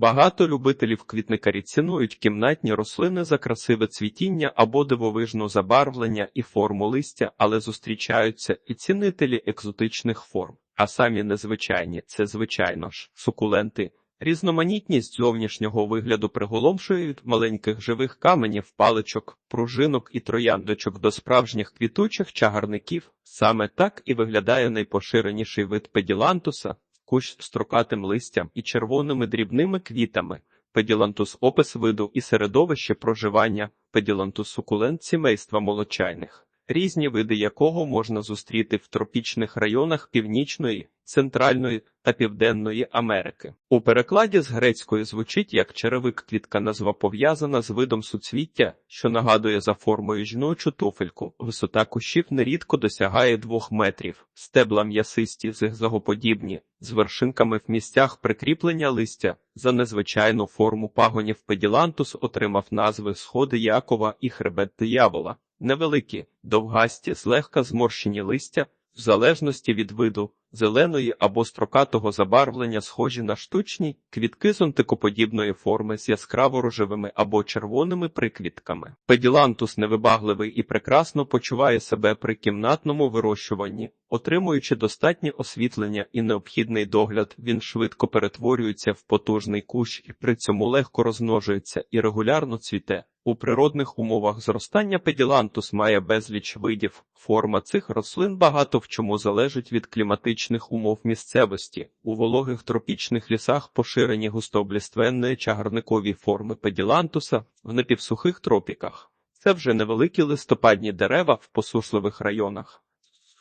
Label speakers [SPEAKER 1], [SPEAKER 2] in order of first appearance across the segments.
[SPEAKER 1] Багато любителів квітникарі цінують кімнатні рослини за красиве цвітіння або дивовижну забарвлення і форму листя, але зустрічаються і цінителі екзотичних форм, а самі незвичайні це, звичайно ж, сукуленти. Різноманітність зовнішнього вигляду приголомшує від маленьких живих каменів, паличок, пружинок і трояндочок до справжніх квітучих чагарників. Саме так і виглядає найпоширеніший вид педілантуса, кущ з строкатим листям і червоними дрібними квітами. Педілантус опис виду і середовище проживання, педілантус сукулент сімейства молочайних, різні види якого можна зустріти в тропічних районах Північної, Центральної та Південної Америки. У перекладі з грецької звучить як черевик квітка назва пов'язана з видом суцвіття, що нагадує за формою жіночу туфельку. Висота кущів нерідко досягає двох метрів, стебла м'ясисті, зигзагоподібні, з вершинками в місцях прикріплення листя. За незвичайну форму пагонів педілантус отримав назви сходи Якова і хребет диявола. Невеликі, довгасті, злегка зморщені листя, в залежності від виду, зеленої або строкатого забарвлення схожі на штучні, квітки зонтикоподібної форми з яскраво рожевими або червоними приквітками. Педілантус невибагливий і прекрасно почуває себе при кімнатному вирощуванні, отримуючи достатнє освітлення і необхідний догляд, він швидко перетворюється в потужний кущ і при цьому легко розмножується і регулярно цвіте. У природних умовах зростання педілантус має безліч видів. Форма цих рослин багато в чому залежить від кліматичних умов місцевості. У вологих тропічних лісах поширені густообліственної чагарникові форми педілантуса в напівсухих тропіках. Це вже невеликі листопадні дерева в посушливих районах.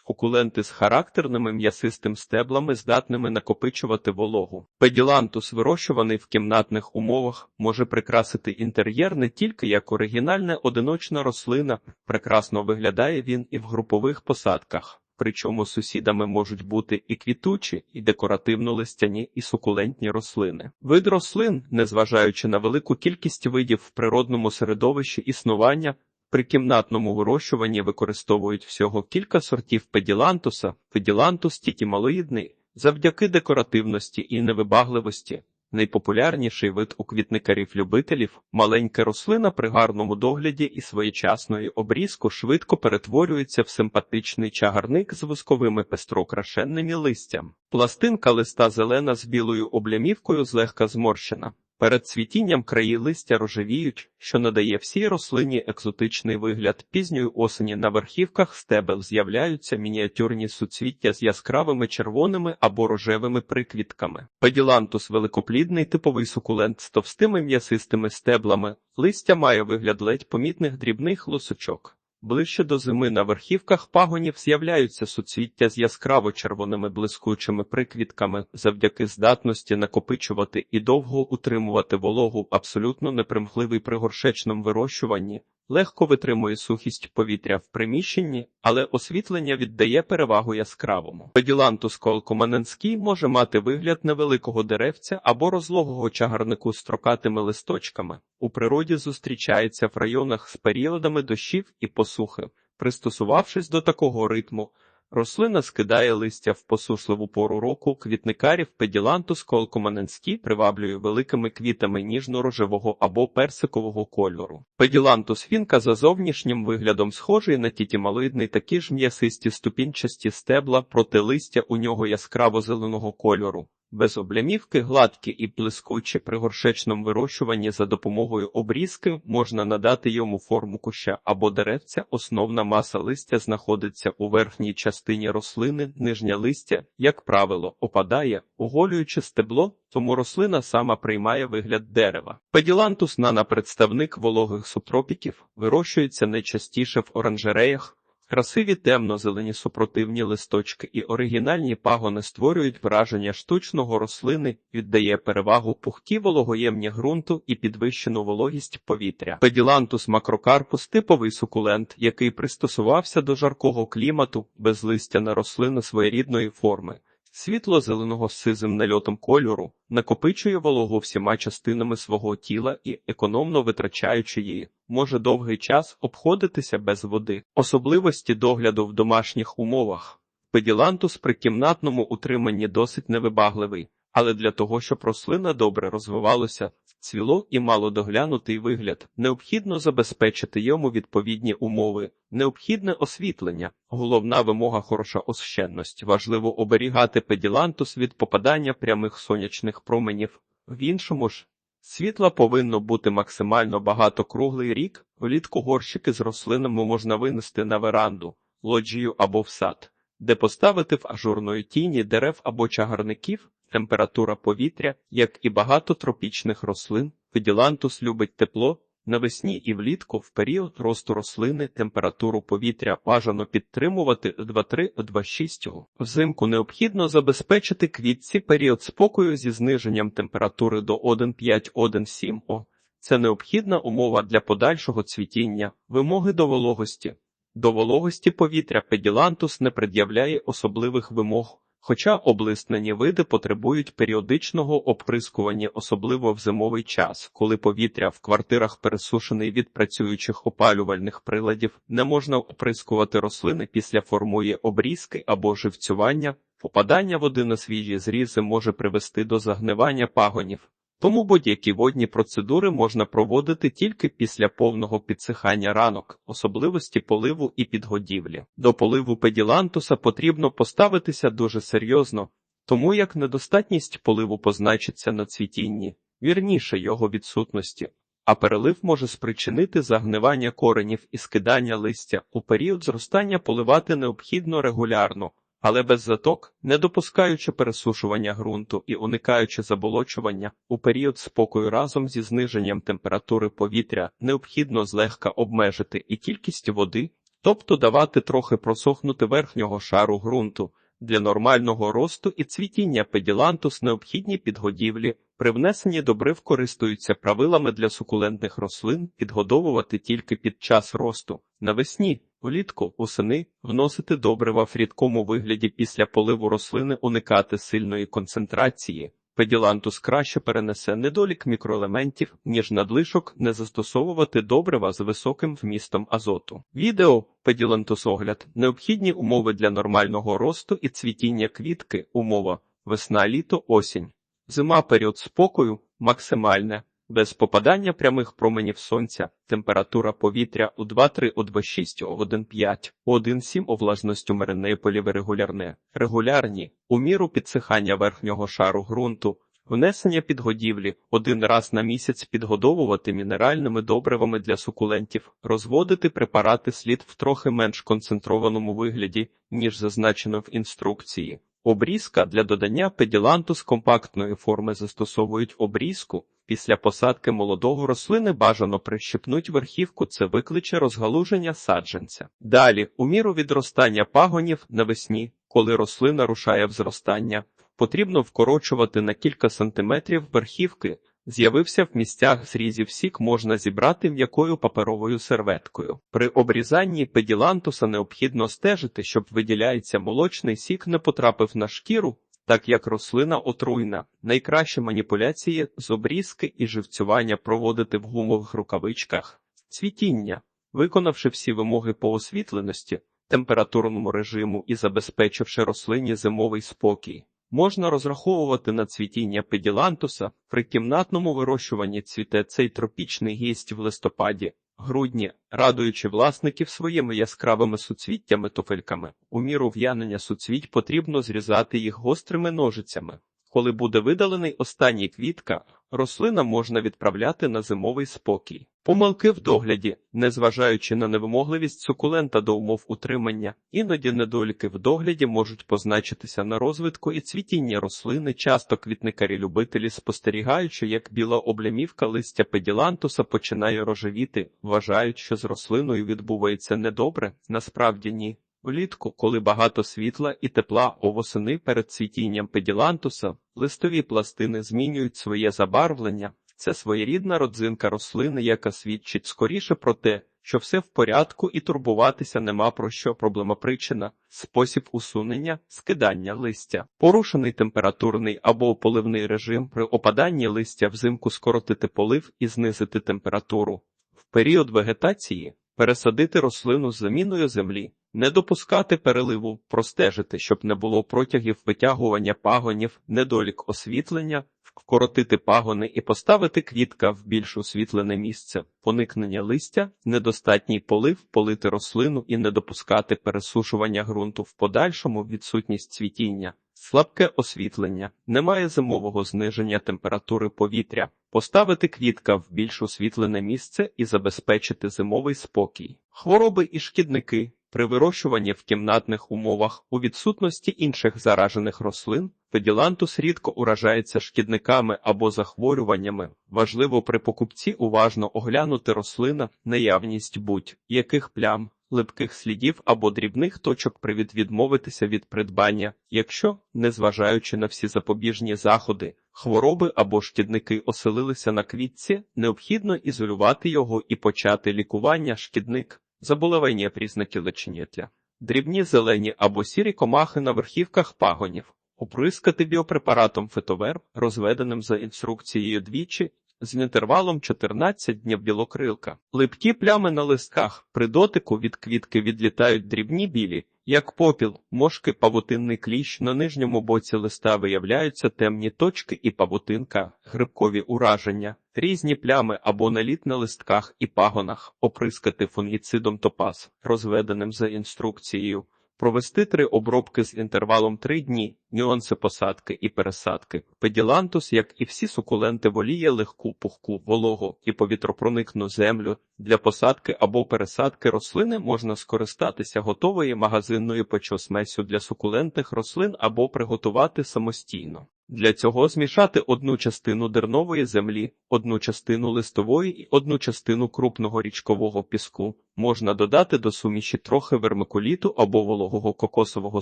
[SPEAKER 1] Окуленти з характерними м'ясистим стеблами, здатними накопичувати вологу. Педілантус, вирощуваний в кімнатних умовах, може прикрасити інтер'єр не тільки як оригінальна одиночна рослина, прекрасно виглядає він і в групових посадках. Причому сусідами можуть бути і квітучі, і декоративно-листяні, і сукулентні рослини. Вид рослин, незважаючи на велику кількість видів в природному середовищі існування, при кімнатному вирощуванні використовують всього кілька сортів педілантуса, педілантус тітімалоїдний, завдяки декоративності і невибагливості. Найпопулярніший вид у квітникарів-любителів маленька рослина при гарному догляді і своєчасної обрізку швидко перетворюється в симпатичний чагарник з восковими пестрокрашенними листям. Пластинка листа зелена з білою облямівкою злегка зморщена. Перед цвітінням краї листя рожевіють, що надає всій рослині екзотичний вигляд. Пізньої осені на верхівках стебел з'являються мініатюрні суцвіття з яскравими червоними або рожевими приквітками. Педілантус великоплідний типовий сукулент з товстими м'ясистими стеблами. Листя має вигляд ледь помітних дрібних лусочок. Ближче до зими на верхівках пагонів з'являються суцвіття з яскраво червоними блискучими приквітками завдяки здатності накопичувати і довго утримувати вологу, абсолютно непримхливий при горшечному вирощуванні, легко витримує сухість повітря в приміщенні, але освітлення віддає перевагу яскравому. Педілантус колкоманенський може мати вигляд невеликого деревця або розлогого чагарнику з трокатими листочками. У природі зустрічається в районах з періодами дощів і посухи. Пристосувавшись до такого ритму, рослина скидає листя в посушливу пору року, квітникарів педілантус колкоманенські приваблює великими квітами ніжно-рожевого або персикового кольору. Педілантус фінка за зовнішнім виглядом схожий на тітімалоїдний такі ж м'ясисті ступінчасті стебла, проти листя у нього яскраво зеленого кольору. Без облямівки гладкі і блискучі при горшечному вирощуванні за допомогою обрізки можна надати йому форму куща або деревця. Основна маса листя знаходиться у верхній частині рослини, нижнє листя, як правило, опадає, оголюючи стебло, тому рослина сама приймає вигляд дерева. Педілантус нана представник вологих субтропіків, вирощується найчастіше в оранжереях. Красиві темно-зелені супротивні листочки і оригінальні пагони створюють враження штучного рослини, віддає перевагу пухкі вологоємні ґрунту і підвищену вологість повітря. Педілантус макрокарпус типовий сукулент, який пристосувався до жаркого клімату, без листя на рослину своєрідної форми. Світло-зеленого з сизим нальотом кольору накопичує вологу всіма частинами свого тіла і, економно витрачаючи її, може довгий час обходитися без води. Особливості догляду в домашніх умовах. Педілантус при кімнатному утриманні досить невибагливий. Але для того, щоб рослина добре розвивалася, цвіло і мало доглянутий вигляд, необхідно забезпечити йому відповідні умови, необхідне освітлення, головна вимога хороша освщенність. Важливо оберігати педілантус від попадання прямих сонячних променів. В іншому ж світла повинно бути максимально багато круглий рік. Влітку горщики з рослинами можна винести на веранду, лоджію або в сад, де поставити в ажурної тіні дерев або чагарників. Температура повітря, як і багато тропічних рослин, педілантус любить тепло. Навесні і влітку в період росту рослини температуру повітря бажано підтримувати 2,3-2,6. Взимку необхідно забезпечити квітці період спокою зі зниженням температури до 1,5-1,7 О. Це необхідна умова для подальшого цвітіння, вимоги до вологості. До вологості повітря педілантус не пред'являє особливих вимог. Хоча облиснені види потребують періодичного оприскування, особливо в зимовий час, коли повітря в квартирах пересушений від працюючих опалювальних приладів, не можна оприскувати рослини після формує обрізки або живцювання, попадання води на свіжі зрізи може привести до загнивання пагонів. Тому будь-які водні процедури можна проводити тільки після повного підсихання ранок, особливості поливу і підгодівлі. До поливу педілантуса потрібно поставитися дуже серйозно, тому як недостатність поливу позначиться на цвітінні, вірніше його відсутності, а перелив може спричинити загнивання коренів і скидання листя. У період зростання поливати необхідно регулярно але без заток, не допускаючи пересушування ґрунту і уникаючи заболочування, у період спокою разом зі зниженням температури повітря необхідно злегка обмежити і кількість води, тобто давати трохи просохнути верхнього шару ґрунту. Для нормального росту і цвітіння педілантус необхідні підгодівлі, при внесенні добрив користуються правилами для сукулентних рослин, підгодовувати тільки під час росту. Навесні Влітку усени вносити добрива в рідкому вигляді після поливу рослини уникати сильної концентрації. Педілантус краще перенесе недолік мікроелементів, ніж надлишок не застосовувати добрива з високим вмістом азоту. Відео педілантус огляд необхідні умови для нормального росту і цвітіння квітки, умова весна, літо, осінь. Зима період спокою максимальне без попадання прямих променів сонця, температура повітря у 2-3 у 2,6 у 1,5 у 1,7 у влажність умеренної поліви регулярне, регулярні, у міру підсихання верхнього шару ґрунту, внесення підгодівлі, один раз на місяць підгодовувати мінеральними добривами для сукулентів, розводити препарати слід в трохи менш концентрованому вигляді, ніж зазначено в інструкції. Обрізка для додання педіланту з компактної форми застосовують обрізку. Після посадки молодого рослини бажано прищепнуть верхівку, це викличе розгалуження саджанця. Далі, у міру відростання пагонів навесні, коли рослина рушає в зростання, потрібно вкорочувати на кілька сантиметрів верхівки. З'явився в місцях зрізів сік можна зібрати м'якою паперовою серветкою. При обрізанні педілантуса необхідно стежити, щоб виділяється молочний сік не потрапив на шкіру, так як рослина отруйна. Найкраще маніпуляції з обрізки і живцювання проводити в гумових рукавичках. Цвітіння, виконавши всі вимоги по освітленості, температурному режиму і забезпечивши рослині зимовий спокій. Можна розраховувати на цвітіння педілантуса при кімнатному вирощуванні цвіте цей тропічний гість в листопаді, грудні, радуючи власників своїми яскравими суцвіттями туфельками. У міру в'янення суцвіть потрібно зрізати їх гострими ножицями. Коли буде видалений останній квітка, рослина можна відправляти на зимовий спокій. Помилки в догляді, незважаючи на невимогливість сукулента до умов утримання, іноді недоліки в догляді можуть позначитися на розвитку і цвітінні рослини. Часто квітникарі-любителі, спостерігаючи, як біла облямівка листя педілантуса починає рожевіти, вважають, що з рослиною відбувається недобре, насправді ні. Влітку, коли багато світла і тепла овосени перед цвітінням педілантуса, листові пластини змінюють своє забарвлення. Це своєрідна родзинка рослини, яка свідчить скоріше про те, що все в порядку і турбуватися нема про що проблема причина, спосіб усунення, скидання листя, порушений температурний або поливний режим при опаданні листя взимку скоротити полив і знизити температуру. В період вегетації пересадити рослину з заміною землі. Не допускати переливу, простежити, щоб не було протягів витягування пагонів, недолік освітлення, вкоротити пагони і поставити квітка в більш освітлене місце, поникнення листя, недостатній полив, полити рослину і не допускати пересушування ґрунту в подальшому відсутність цвітіння. Слабке освітлення, немає зимового зниження температури повітря, поставити квітка в більш освітлене місце і забезпечити зимовий спокій. Хвороби і шкідники при вирощуванні в кімнатних умовах у відсутності інших заражених рослин педілантус рідко уражається шкідниками або захворюваннями. Важливо при покупці уважно оглянути рослина, наявність будь-яких плям, липких слідів або дрібних точок привід відмовитися від придбання, якщо, незважаючи на всі запобіжні заходи, хвороби або шкідники оселилися на квітці, необхідно ізолювати його і почати лікування шкідник. Заболевання признаки лечення. Дрібні зелені або сірі комахи на верхівках пагонів. Оприскати біопрепаратом фетоверм, розведеним за інструкцією двічі, з інтервалом 14 днів білокрилка. Липкі плями на листках при дотику від квітки відлітають дрібні білі, як попіл, мошки, павутинний кліщ. На нижньому боці листа виявляються темні точки і павутинка, грибкові ураження, різні плями або наліт на листках і пагонах, оприскати фунгіцидом топаз, розведеним за інструкцією. Провести три обробки з інтервалом 3 дні, нюанси посадки і пересадки. Педілантус, як і всі сукуленти, воліє легку, пухку, вологу і повітропроникну землю. Для посадки або пересадки рослини можна скористатися готовою магазинною печосмесю для сукулентних рослин або приготувати самостійно. Для цього змішати одну частину дернової землі, одну частину листової і одну частину крупного річкового піску. Можна додати до суміші трохи вермикуліту або вологого кокосового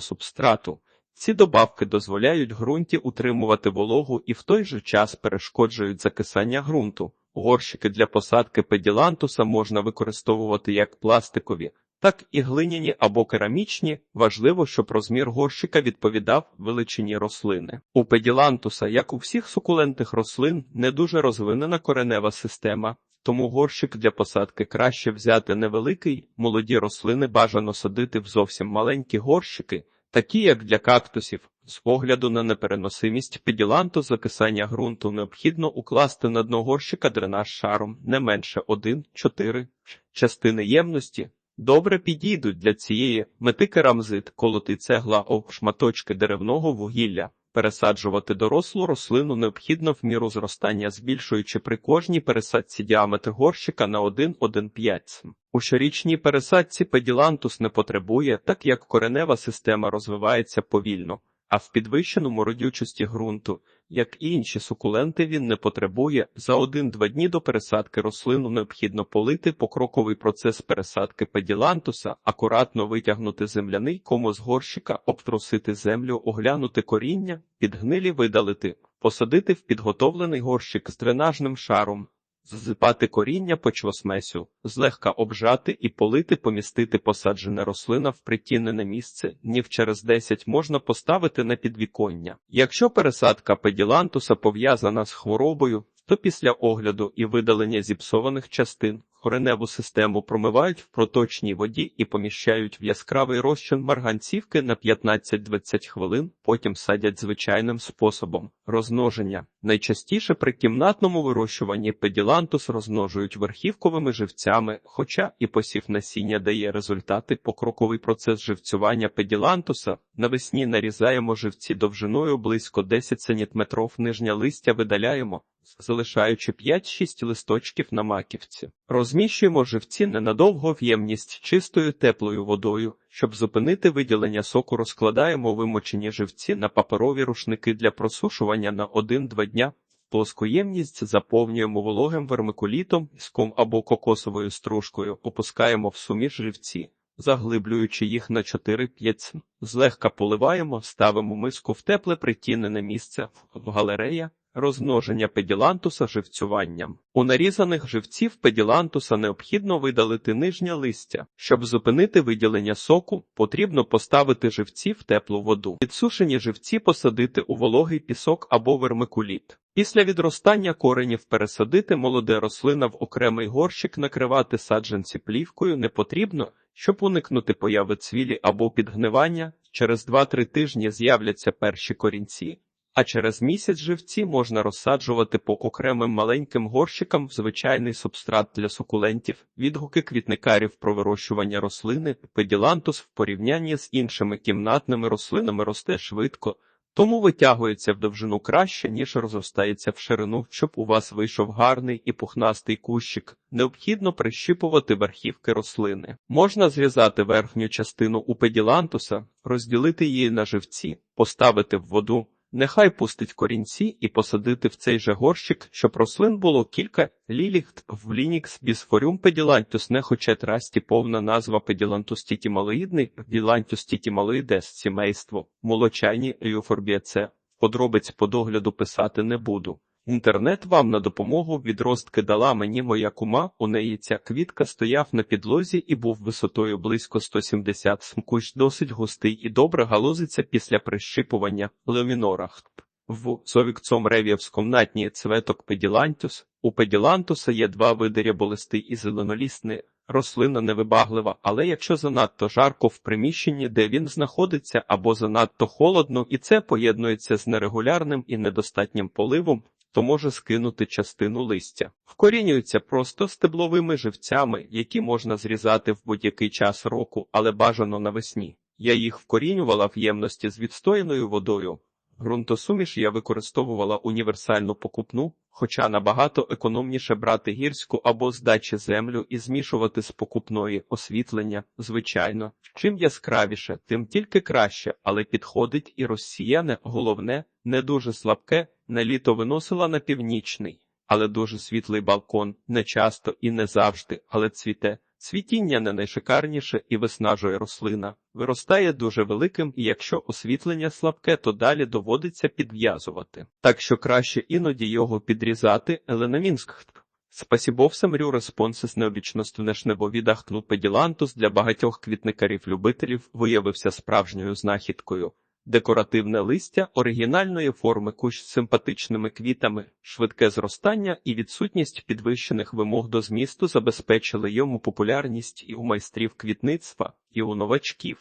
[SPEAKER 1] субстрату. Ці добавки дозволяють ґрунті утримувати вологу і в той же час перешкоджують закисання ґрунту. Горщики для посадки педілантуса можна використовувати як пластикові, так і глиняні або керамічні. Важливо, щоб розмір горщика відповідав величині рослини. У педілантуса, як у всіх сукулентних рослин, не дуже розвинена коренева система. Тому горщик для посадки краще взяти невеликий, молоді рослини бажано садити в зовсім маленькі горщики, такі як для кактусів. З огляду на непереносимість педіланту закисання ґрунту необхідно укласти на дно горщика дренаж шаром не менше 1-4 частини ємності. Добре підійдуть для цієї мети керамзит, колоти цегла об шматочки деревного вугілля. Пересаджувати дорослу рослину необхідно в міру зростання, збільшуючи при кожній пересадці діаметр горщика на 1,1,5 см. У щорічній пересадці педілантус не потребує, так як коренева система розвивається повільно, а в підвищеному родючості ґрунту, як і інші сукуленти, він не потребує. За 1-2 дні до пересадки рослину необхідно полити покроковий процес пересадки педілантуса, акуратно витягнути земляний кому з горщика, обтрусити землю, оглянути коріння, підгнилі видалити, посадити в підготовлений горщик з дренажним шаром. Зсипати коріння почвосмесю, злегка обжати і полити, помістити посаджене рослина в притінене місце, днів через 10 можна поставити на підвіконня. Якщо пересадка педілантуса пов'язана з хворобою, то після огляду і видалення зіпсованих частин кореневу систему промивають в проточній воді і поміщають в яскравий розчин марганцівки на 15-20 хвилин, потім садять звичайним способом розмноження. Найчастіше при кімнатному вирощуванні педілантус розмножують верхівковими живцями, хоча і посів насіння дає результати покроковий процес живцювання педілантуса. Навесні нарізаємо живці довжиною близько 10 см, нижнє листя видаляємо залишаючи 5-6 листочків на маківці. Розміщуємо живці ненадовго в ємність чистою теплою водою. Щоб зупинити виділення соку, розкладаємо вимочені живці на паперові рушники для просушування на 1-2 дня. Плоску ємність заповнюємо вологим вермикулітом, піском або кокосовою стружкою, опускаємо в суміш живці. Заглиблюючи їх на 4-5, злегка поливаємо, ставимо миску в тепле притінене місце в галерея, Розмноження педілантуса живцюванням. У нарізаних живців педілантуса необхідно видалити нижнє листя. Щоб зупинити виділення соку, потрібно поставити живці в теплу воду. Підсушені живці посадити у вологий пісок або вермикуліт. Після відростання коренів пересадити молоде рослина в окремий горщик, накривати саджанці плівкою не потрібно, Щоб уникнути появи цвілі або підгнивання, через 2-3 тижні з'являться перші корінці, а через місяць живці можна розсаджувати по окремим маленьким горщикам в звичайний субстрат для сукулентів. Відгуки квітникарів про вирощування рослини педілантус в порівнянні з іншими кімнатними рослинами росте швидко. Тому витягується в довжину краще, ніж розростається в ширину, щоб у вас вийшов гарний і пухнастий кущик. Необхідно прищіпувати верхівки рослини. Можна зрізати верхню частину у педілантуса, розділити її на живці, поставити в воду. Нехай пустить корінці і посадити в цей же горщик, щоб рослин було кілька ліліхт в лінікс бісфорюм педілантюс не хоче трасті повна назва педілантус тітімалоїдний, педілантус тітімалоїдес сімейство, молочайні еуфорбіаце. Подробиць по догляду писати не буду. Інтернет вам на допомогу відростки дала мені моя кума, у неї ця квітка стояв на підлозі і був висотою близько 170 см. Кущ досить густий і добре галузиться після прищипування леомінорах. В совікцом ревіевськом натні цветок педілантус. У педілантуса є два види ряболистий і зеленолісний. Рослина невибаглива, але якщо занадто жарко в приміщенні, де він знаходиться, або занадто холодно, і це поєднується з нерегулярним і недостатнім поливом, то може скинути частину листя. Вкорінюються просто стебловими живцями, які можна зрізати в будь-який час року, але бажано навесні. Я їх вкорінювала в ємності з відстояною водою. Грунтосуміш я використовувала універсальну покупну, хоча набагато економніше брати гірську або здачі землю і змішувати з покупної освітлення, звичайно. Чим яскравіше, тим тільки краще, але підходить і розсіяне, головне, не дуже слабке, на літо виносила на північний, але дуже світлий балкон, не часто і не завжди, але цвіте. Цвітіння не найшикарніше і виснажує рослина. Виростає дуже великим, і якщо освітлення слабке, то далі доводиться підв'язувати. Так що краще іноді його підрізати, Еленамінськ. Спасібов мрю респонсис необічності небо відахтнув педілантус для багатьох квітникарів-любителів виявився справжньою знахідкою. Декоративне листя оригінальної форми кущ з симпатичними квітами, швидке зростання і відсутність підвищених вимог до змісту забезпечили йому популярність і у майстрів квітництва, і у новачків.